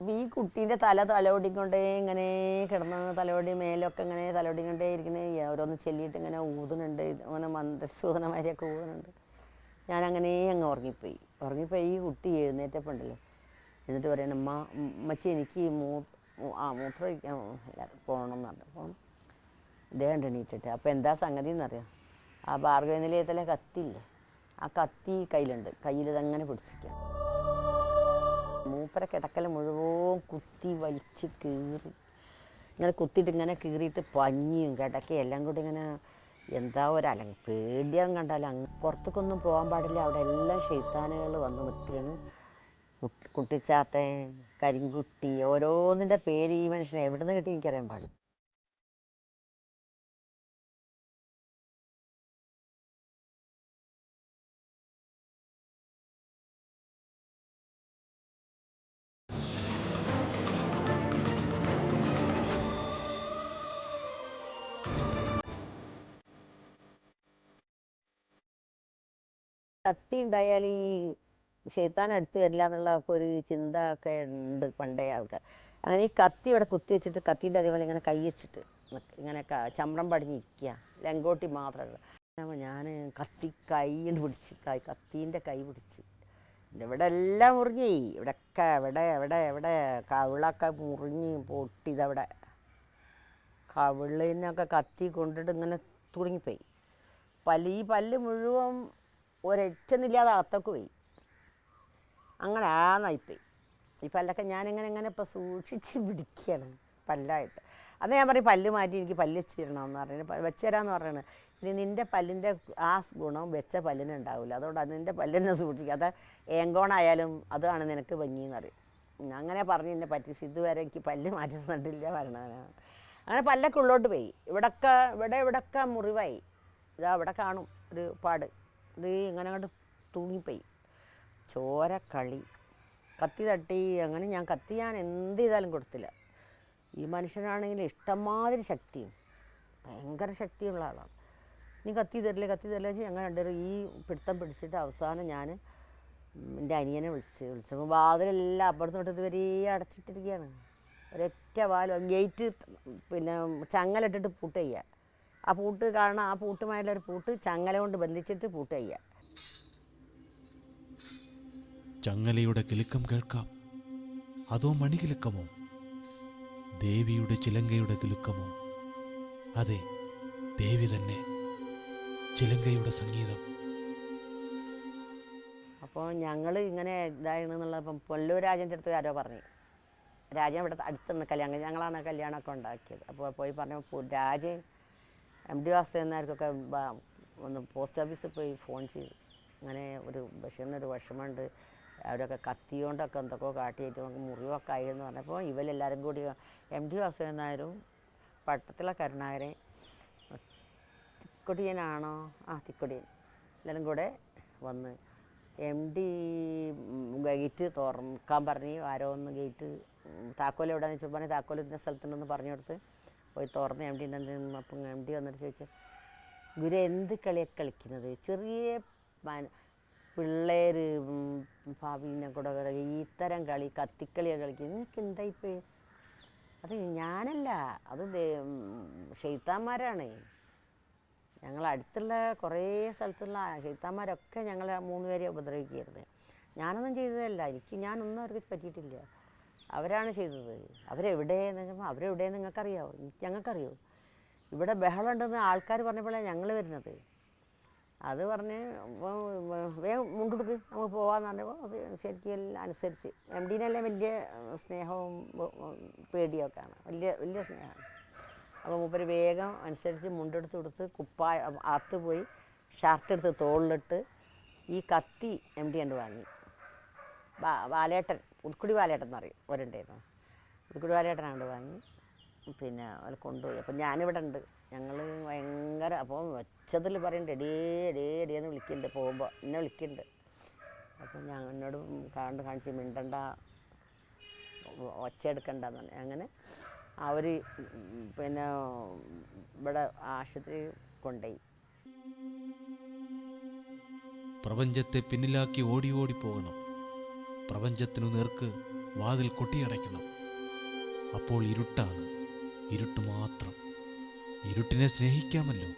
ഈ കുട്ടീന്റെ തല തലോടിക്കൊണ്ടേ ഇങ്ങനെ കിടന്ന തലോടി മേലൊക്കെ ഇങ്ങനെ തലോടിക്കൊണ്ടേ ഇരിക്കുന്നത് ഓരോന്ന് ചെല്ലിയിട്ട് ഇങ്ങനെ ഊതുന്നുണ്ട്. അങ്ങനെ മന്ദസൂതനമാരെയൊക്കെ ഊതുന്നുണ്ട്. ഞാൻ അങ്ങനെ അങ്ങ് ഉറങ്ങിപ്പോയി. ഉറങ്ങിപ്പോയി ഈ കുട്ടി എഴുന്നേറ്റപ്പോൾ ഉണ്ടല്ലോ എന്നിട്ട് പറയണം അമ്മ അമ്മച്ചി എനിക്ക് മൂ ആ മൂത്രം ഒഴിക്കാൻ പോകണം എന്ന് പറഞ്ഞു. അപ്പം ഇദ്ദേഹം എണീറ്റിട്ട്. അപ്പോൾ എന്താ സംഗതി എന്നറിയാം ആ ഭാർഗവ നിലയത്തിലെ കത്തിയില്ലേ? ആ കത്തി കയ്യിലുണ്ട്. കയ്യിൽ ഇതങ്ങനെ മൂപ്പര കിടക്കൽ മുഴുവൻ കുത്തി വലിച്ച് കീറി. ഇങ്ങനെ കുത്തിയിട്ട് ഇങ്ങനെ കീറിയിട്ട് പഞ്ഞിയും കിടക്കയും എല്ലാം കൂടി ഇങ്ങനെ എന്താ ഒരു അലങ് പേടിയാൻ കണ്ടാൽ അങ്ങ് പുറത്തേക്കൊന്നും പോകാൻ പാടില്ല. അവിടെ എല്ലാം ഷെയ്ത്താനുകൾ വന്ന് നിൽക്കുകയാണ്. കുട്ടി കുട്ടിച്ചാത്തൻ കരിങ്കുട്ടി ഓരോന്നിന്റെ പേര് ഈ മനുഷ്യനെ എവിടെ നിന്ന് കിട്ടി എനിക്കറിയാൻ പാടില്ല. കത്തി ഉണ്ടായാൽ ഈ ഷെയ്ത്താൻ അടുത്ത് വരില്ല എന്നുള്ള ഒരു ചിന്ത ഒക്കെ ഉണ്ട് പണ്ടേ ആൾക്കാർ. അങ്ങനെ ഈ കത്തി ഇവിടെ കുത്തി വെച്ചിട്ട് കത്തിന്റെ അതേപോലെ ഇങ്ങനെ കൈ വെച്ചിട്ട് ഇങ്ങനെ ചമ്രം പടിഞ്ഞിരിക്കുക ലങ്കോട്ടി മാത്രമല്ല ഞാൻ കത്തി കൈ കൊണ്ട് പിടിച്ച് കൈ കത്തീന്റെ കൈ പിടിച്ച്. ഇവിടെ എല്ലാം മുറിഞ്ഞു. ഇവിടെയൊക്കെ എവിടെ എവിടെ എവിടെ. കവിളൊക്കെ മുറിഞ്ഞ് പൊട്ടി ഇതവിടെ കവിളിനൊക്കെ കത്തി കൊണ്ടിട്ട് ഇങ്ങനെ തുടങ്ങിപ്പോയി. പല്ല് ഈ പല്ല് മുഴുവൻ ഒരൊറ്റന്നില്ലാതെ അകത്തൊക്കെ പോയി. അങ്ങനെ ആ നയിപ്പോയി ഈ പല്ലൊക്കെ ഞാനിങ്ങനെ ഇങ്ങനെ ഇപ്പോൾ സൂക്ഷിച്ച് പിടിക്കുകയാണ് പല്ലായിട്ട്. അന്ന് ഞാൻ പറയും പല്ല് മാറ്റി എനിക്ക് പല്ല് വെച്ച് തരണമെന്ന് പറഞ്ഞു. വെച്ച് തരാമെന്ന് പറയുന്നത് ഇനി നിന്റെ പല്ലിന്റെ ആ ഗുണം വെച്ച പല്ലിന് ഉണ്ടാവില്ല അതുകൊണ്ട് അത് നിന്റെ പല്ലിനെ സൂക്ഷിക്കുക അത് ഏങ്കോണായാലും അതാണ് നിനക്ക് ഭംഗിയെന്ന് പറയും. അങ്ങനെ പറഞ്ഞ് എന്നെ പറ്റിച്ച്. ഇതുവരെ എനിക്ക് പല്ല് മാറ്റി തന്നിട്ടില്ല പറയണവനാണ് അങ്ങനെ പല്ലൊക്കെ ഉള്ളോട്ട് പോയി. ഇവിടൊക്കെ ഇവിടെ ഇവിടൊക്കെ മുറിവായി. ഇതാ ഇവിടെ കാണും ഒരു പാട്. ഇത് ഇങ്ങനെ അങ്ങോട്ട് തൂങ്ങിപ്പോയി. ചോര കളി. കത്തി തട്ടി. അങ്ങനെ ഞാൻ കത്തി ഞാൻ എന്ത് ചെയ്താലും കൊടുത്തില്ല. ഈ മനുഷ്യനാണെങ്കിൽ ഇഷ്ടംമാതിരി ശക്തിയും ഭയങ്കര ശക്തിയുള്ള ആളാണ്. നീ കത്തി തരില്ല കത്തി തരില്ല വെച്ചാൽ ഞങ്ങൾ രണ്ടുപേരും ഈ പിടുത്തം പിടിച്ചിട്ട് അവസാനം ഞാൻ എന്റെ അനിയനെ വിളിച്ച് വിളിച്ചപ്പോൾ വാതിലെല്ലാം അപ്പുറത്തും തൊട്ട് ഇതുവരെ അടച്ചിട്ടിരിക്കുകയാണ്. ഒരൊറ്റ വാൽ ഗേറ്റ് പിന്നെ ചങ്ങലിട്ടിട്ട് പൂട്ട് ചെയ്യുക. ആ പൂട്ട് കാണാൻ ആ പൂട്ടുമായുള്ള ഒരു പൂട്ട് ചങ്ങല കൊണ്ട് ബന്ധിച്ചിട്ട് പൂട്ട് ചെയ്യുക. ചങ്ങലയുടെ കിലുക്കം കേൾക്കാം. അതോ മണികിലുക്കമോ? ദേവിയുടെ ചിലങ്കയുടെ കിലുക്കമോ? അതെ ദേവി തന്നെ. ചിലങ്കയുടെ സംഗീതം. അപ്പോൾ ഞങ്ങൾ ഇങ്ങനെ ഇതായിരുന്നുള്ള ഇപ്പം പൊല്ലൂർ രാജന്റെ അടുത്ത് ആരോ പറഞ്ഞു. രാജൻ ഇവിടെ അടുത്തുനിന്ന് കല്യാണം ഞങ്ങളാണ് കല്യാണമൊക്കെ ഉണ്ടാക്കിയത്. അപ്പോൾ പോയി പറഞ്ഞു രാജൻ എം ഡി വാസുദേവനാർക്കൊക്കെ ഒന്ന് പോസ്റ്റ് ഓഫീസിൽ പോയി ഫോൺ ചെയ്തു. അങ്ങനെ ഒരു ബഷീറിനൊരു വിഷമമുണ്ട്. അവരൊക്കെ കത്തിയോണ്ടൊക്കെ എന്തൊക്കെയോ കാട്ടിയിട്ട് നമുക്ക് മുറിവൊക്കെ ആയി എന്ന് പറഞ്ഞപ്പോൾ ഇവരെല്ലാവരും കൂടി എം ഡി വാസുദേവനായരും പട്ടത്തിലെ കരുണാകരെ തിക്കൊടിയനാണോ? ആ തിക്കൊടിയൻ. എല്ലാവരും കൂടെ വന്ന് എം ഡി ഗേറ്റ് തുറക്കാൻ പറഞ്ഞു ആരോ ഒന്ന് ഗേറ്റ് താക്കോൽ എവിടെയാണെന്ന് ചോദിച്ചു പറഞ്ഞ് താക്കോൽ ഇതിന്റെ സ്ഥലത്തുണ്ടെന്ന് പറഞ്ഞു കൊടുത്ത് പോയി തുറന്ന് എം ഡി അപ്പം എം ഡി വന്നിട്ട് ചോദിച്ചു ഗുരു എന്ത് കളിയാണ് കളിക്കുന്നത്? ചെറിയ പിള്ളേര് ഭാവിനെ കൂടെ ഇത്തരം കളി കത്തിക്കളിയാണ് കളിക്കുന്നത് നിങ്ങൾക്ക് എന്തായിപ്പേ അത് ഞാനല്ല അത് ഷെയ്ത്താന്മാരാണ് ഞങ്ങൾ അടുത്തുള്ള കുറേ സ്ഥലത്തുള്ള ഷെയ്ത്താന്മാരൊക്കെ ഞങ്ങളെ മൂന്ന് പേരെ ഉപദ്രവിക്കുകയായിരുന്നു. ഞാനൊന്നും ചെയ്തതല്ല. എനിക്ക് ഞാനൊന്നും അവർക്ക് പറ്റിയിട്ടില്ല. അവരാണ് ചെയ്തത്. അവരെവിടെ അവരെവിടെയെന്ന് നിങ്ങൾക്കറിയാമോ എനിക്ക് ഞങ്ങൾക്കറിയോ? ഇവിടെ ബഹളം ഉണ്ടെന്ന് ആൾക്കാർ പറഞ്ഞപ്പോഴാണ് ഞങ്ങൾ വരുന്നത്. അത് പറഞ്ഞ് വേഗം മുണ്ടെടുക്ക് നമുക്ക് പോകാമെന്ന് പറഞ്ഞപ്പോൾ ശരിക്കും എല്ലാം അനുസരിച്ച്. എം ഡിനെല്ലാം വലിയ സ്നേഹവും പേടിയൊക്കെയാണ്. വലിയ വലിയ സ്നേഹമാണ്. അപ്പോൾ മൂപ്പര് വേഗം അനുസരിച്ച് മുണ്ടെടുത്ത് കൊടുത്ത് കുപ്പായ അകത്ത് പോയി ഷർട്ട് എടുത്ത് തോളിലിട്ട് ഈ കത്തി എം ഡി കണ്ട് വാങ്ങി. ബാലേട്ടൻ. പുതുക്കുടി ബാലേട്ടൻ അവരുണ്ടായിരുന്നു ഒരുണ്ടായിരുന്നു പുതുക്കുടി ബാലേട്ടനാണ്ട് വാങ്ങി. പിന്നെ അത് കൊണ്ടുപോയി. അപ്പം ഞാനിവിടെ ഉണ്ട് ഞങ്ങൾ ഭയങ്കര അപ്പോൾ ഒച്ചതിൽ പറയുന്നുണ്ട് എടേ എടേ എടേ എന്ന് വിളിക്കുന്നുണ്ട് പോകുമ്പോൾ എന്നെ വിളിക്കുന്നുണ്ട് അപ്പം ഞാൻ എന്നോട് കണ്ട് കാണിച്ച് മിണ്ടണ്ട ഒച്ച എടുക്കണ്ടെന്ന് പറഞ്ഞു അങ്ങനെ അവർ പിന്നെ ഇവിടെ ആശുപത്രി കൊണ്ടുപോയി പ്രപഞ്ചത്തെ പിന്നിലാക്കി ഓടി ഓടി പോകണം. പ്രപഞ്ചത്തിനു നേർക്ക് വാതിൽ കൊട്ടിയടയ്ക്കണം. അപ്പോൾ ഇരുട്ടാണ്. ഇരുട്ട് മാത്രം. ഇരുട്ടിനെ സ്നേഹിക്കാമല്ലോ.